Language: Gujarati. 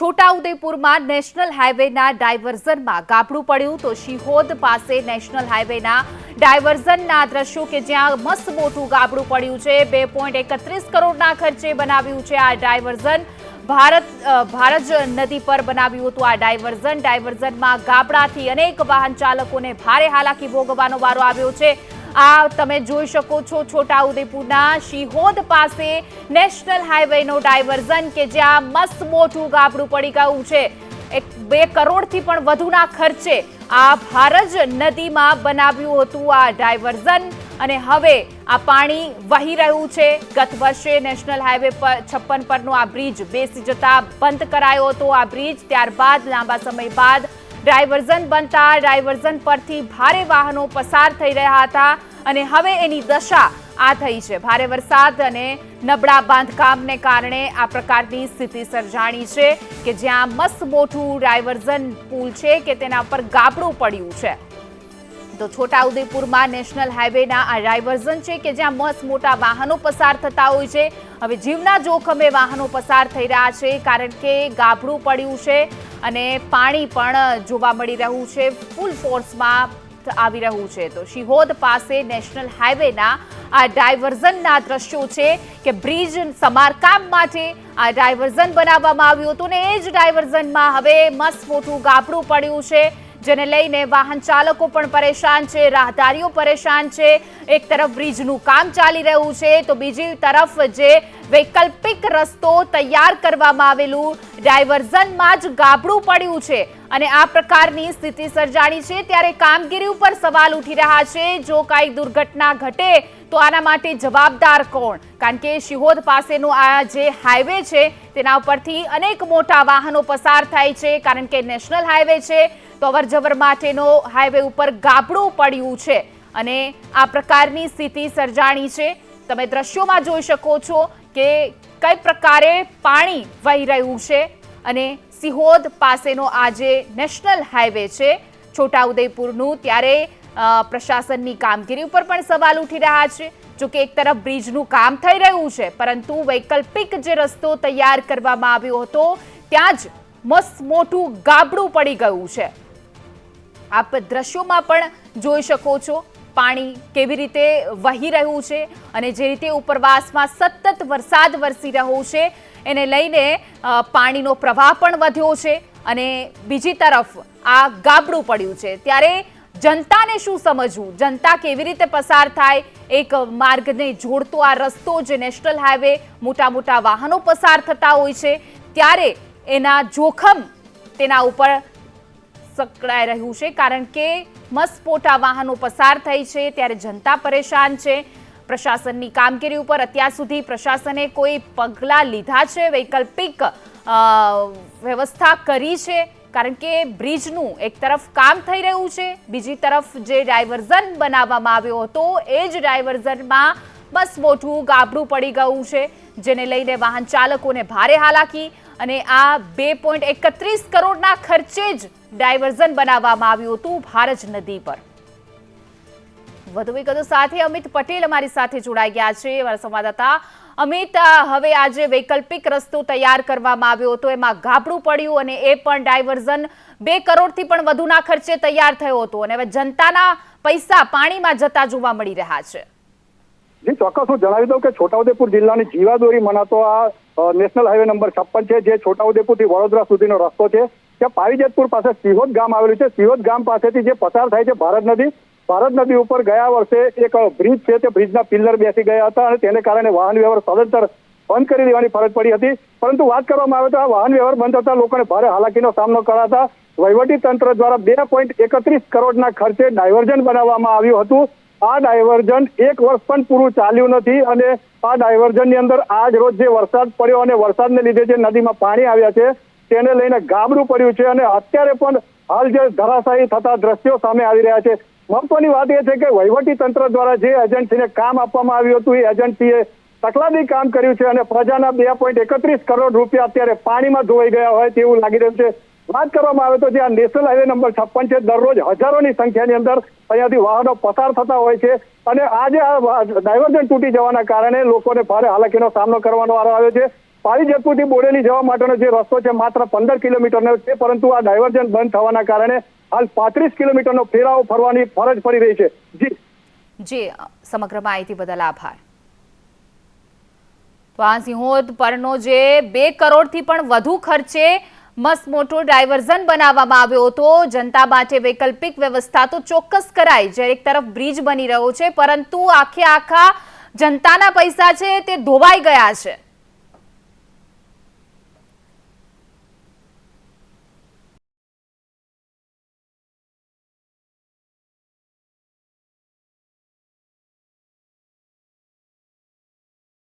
છોટાઉદેપુરમાં નેશનલ હાઈવેના ડાયવર્ઝનમાં ગાબડું પડ્યું તો શિહોદ પાસે નેશનલ હાઈવેના ડાયવર્ઝનના દ્રશ્યો કે જ્યાં મસ્ત મોટું ગાબડું પડ્યું છે. બે પોઈન્ટ એકત્રીસ કરોડના ખર્ચે બનાવ્યું છે આ ડાયવર્ઝન. ભારત ભારત નદી પર બનાવ્યું હતું આ ડાયવર્ઝન. ડાયવર્ઝનમાં ગાબડાથી અનેક વાહન ચાલકોને ભારે હાલાકી ભોગવવાનો વારો આવ્યો છે. આ તમે જોઈ શકો છો છોટાઉદેપુરના શિહોદ પાસે નેશનલ હાઈવેનો ડાયવર્ઝન કે જ્યાં મસ્ત મોટું ગાબડું પડી ગયું છે. એક બે કરોડથી પણ વધુના ખર્ચે આ ભારજ નદીમાં બનાવ્યું હતું આ ડાયવર્ઝન અને હવે આ પાણી વહી રહ્યું છે. ગત વર્ષે નેશનલ હાઈવે પર છપ્પન પરનો આ બ્રિજ બેસી જતા બંધ કરાયો હતો આ બ્રિજ. ત્યારબાદ લાંબા સમય બાદ ડાયવર્ઝન બનતા ડાયવર્ઝન પરથી ભારે વાહનો પસાર થઈ રહ્યા હતા. અને હવે એની દશા આ થઈ છે. ભારે વરસાદ અને નબળા બાંધકામને કારણે આ પ્રકારની સ્થિતિ સર્જાણી છે કે જ્યાં મસ્ત મોટું ડાયવર્ઝન પુલ છે કે તેના પર ગાબડું પડ્યું છે. તો છોટાઉદેપુરમાં નેશનલ હાઈવેના આ ડાયવર્ઝન છે કે જ્યાં મસ્ત મોટા વાહનો પસાર થતા હોય છે. હવે જીવના જોખમે વાહનો પસાર થઈ રહ્યા છે કારણ કે ગાબડું પડ્યું છે અને પાણી પણ જોવા મળી રહ્યું છે. ફૂલ ફોર્સમાં આવી રહ્યું છે. તો શિહોદ પાસે નેશનલ હાઈવેના આ ડાયવર્ઝનના દ્રશ્યો છે કે બ્રિજ સમારકામ માટે આ ડાયવર્ઝન બનાવવામાં આવ્યું હતું ને એ જ ડાયવર્ઝનમાં હવે મસ્ત મોટું ગાબડું પડ્યું છે. જેને લઈને વાહન ચાલકો પણ પરેશાન છે, રાહદારીઓ પરેશાન છે. એક તરફ બ્રિજનું કામ ચાલી રહ્યું છે, તો બીજી તરફ જે વૈકલ્પિક રસ્તો તૈયાર કરવામાં આવેલું, ડાયવર્ઝનમાં જ ગાબડું પડ્યું છે. અને આ પ્રકારની સ્થિતિ સર્જાણી છે, ત્યારે કામગીરી ઉપર સવાલ ઉઠી રહ્યા છે. જો કાંઈ દુર્ઘટના ઘટે તો આના માટે જવાબદાર કોણ? કારણ કે શિહોદ પાસેનો આ જે હાઈવે છે, તેના ઉપરથી અનેક મોટા વાહનો પસાર થાય છે, કારણ કે નેશનલ હાઈવે છે, તો અવરજવર માટેનો હાઈવે ઉપર ગાબડું પડ્યું છે. અને આ પ્રકારની સ્થિતિ સર્જાણી છે. તમે દ્રશ્યોમાં જોઈ શકો છો કે કઈ પ્રકારે પાણી વહી રહ્યું છે અને સિહોદ પાસેનો આ જે નેશનલ હાઈવે છે, છોટાઉદેપુરનું, ત્યારે પ્રશાસનની કામગીરી ઉપર પણ સવાલ ઉઠી રહ્યા છે. જો કે એક તરફ બ્રિજનું કામ થઈ રહ્યું છે, પરંતુ વૈકલ્પિક જે રસ્તો તૈયાર કરવામાં આવ્યો હતો, ત્યાં જ મસ્ત મોટું ગાબડું પડી ગયું છે. આપ દ્રશ્યોમાં પણ જોઈ શકો છો, પાણી કેવી રીતે વહી રહ્યું છે અને જે રીતે ઉપરવાસમાં સતત વરસાદ વરસી રહ્યો છે, એને લઈને પાણીનો પ્રવાહ પણ વધ્યો છે અને બીજી તરફ આ ગાબડું પડ્યું છે. ત્યારે જનતાને શું સમજવું? જનતા કેવી રીતે પસાર થાય? એક માર્ગને જોડતો આ રસ્તો જે નેશનલ હાઈવે મોટા મોટા વાહનો પસાર થતા હોય છે, ત્યારે એના જોખમ તેના ઉપર સંકળાઈ રહ્યું છે, કારણ કે મસ્તપોટા વાહનો પસાર થઈ છે, ત્યારે જનતા પરેશાન છે. પ્રશાસનની કામગીરી ઉપર અત્યાર સુધી પ્રશાસને કોઈ પગલાં લીધા છે? વૈકલ્પિક વ્યવસ્થા કરી છે? કારણ કે બ્રિજનું એક તરફ કામ થઈ રહ્યું છે, બીજી તરફ જે ડાયવર્ઝન બનાવવામાં આવ્યો હતો, એ જ ડાયવર્ઝનમાં બસ મોટું ગાબડું પડી ગયું છે, જેને લઈને વાહન ચાલકોને ભારે હાલાકી અને આ બે પોઈન્ટ એકત્રીસ કરોડના ખર્ચે જ ડાયવર્ઝન બનાવવામાં આવ્યું હતું ભારજ નદી પર. વધુ વિગતો સાથે અમિત પટેલ અમારી સાથે જોડાઈ ગયા છે. અમારા સંવાદદાતા અમિત હવે આજે વૈકલ્પિક રસ્તો તૈયાર કરવામાં આવ્યો હતો. એમાં ગાબડું પડ્યું અને એ પણ ડાયવર્ઝન બે કરોડથી પણ વધુના ખર્ચે તૈયાર થયો હતો અને હવે જનતાના પૈસા પાણીમાં જતા જોવા મળી રહ્યા છે. જી, ચોક્કસ. હું જણાવી દઉં કે છોટાઉદેપુર જિલ્લાની જીવાદોરી મનાતો આ નેશનલ હાઈવે નંબર છપ્પન છે, જે છોટાઉદેપુરથી વડોદરા સુધીનો રસ્તો છે. ત્યાં પાવીજેતપુર પાસે સિહોદ ગામ આવેલું છે. સિહોદ ગામ પાસેથી જે પસાર થાય છે ભારત નદી ભારત નદી ઉપર ગયા વર્ષે એક બ્રિજ છે તે બ્રિજના પિલ્લર બેસી ગયા હતા અને તેને કારણે વાહન વ્યવહાર સદંતર બંધ કરી દેવાની ફરજ પડી હતી. પરંતુ વાત કરવામાં આવે તો આ વાહન વ્યવહાર બંધ થતા લોકોને ભારે હાલાકીનો સામનો કરાતા વહીવટી તંત્ર દ્વારા બે પોઈન્ટ એકત્રીસ કરોડના ખર્ચે ડાયવર્ઝન બનાવવામાં આવ્યું હતું. આ ડાયવર્ઝન એક વર્ષ પણ પૂરું ચાલ્યું નથી અને આ ડાયવર્ઝનની અંદર આજ રોજ જે વરસાદ પડ્યો અને વરસાદને લીધે જે નદીમાં પાણી આવ્યા છે, તેને લઈને ગાબડું પડ્યું છે અને અત્યારે પણ હાલ જે ધરાશાયી થતા દ્રશ્યો સામે આવી રહ્યા છે. મહત્વની વાત એ છે કે વહીવટી તંત્ર દ્વારા જે એજન્સીને કામ આપવામાં આવ્યું હતું, એ એજન્સીએ તકલાદી કામ કર્યું છે અને પ્રજાના બે પોઈન્ટ એકત્રીસ કરોડ રૂપિયા અત્યારે પાણીમાં ધોવાઈ ગયા હોય તેવું લાગી રહ્યું છે. વાત કરવામાં આવે તો જે આ નેશનલ હાઈવે નંબર છપ્પન છે, દરરોજ હજારોની સંખ્યાની અંદર અહીંયાથી વાહનો પસાર થતા હોય છે અને આજે આ ડાયવર્જન તૂટી જવાના કારણે લોકોને ભારે હાલાકીનો સામનો કરવાનો વારો આવ્યો છે. પાવી જેતપુરથી બોડેલી જવા માટેનો જે રસ્તો છે, માત્ર પંદર કિલોમીટરનો છે, પરંતુ આ ડાયવર્ઝન બંધ થવાના કારણે હાલ પાંત્રીસ કિલોમીટરનો ફેરાવો ફરવાની ફરજ પડી રહી છે. જી, સમગ્ર માહિતી બદલ આભાર. તો આ સિંહોદ પરનો જે બે કરોડથી પણ વધુ ખર્ચે મસ્ત મોટો ડાયવર્ઝન બનાવવામાં આવ્યો હતો. જનતા માટે વૈકલ્પિક વ્યવસ્થા તો ચોક્કસ કરાઈ. જ્યારે એક તરફ બ્રિજ બની રહ્યો છે, પરંતુ આખે આખા જનતાના પૈસા છે તે ધોવાઈ ગયા છે.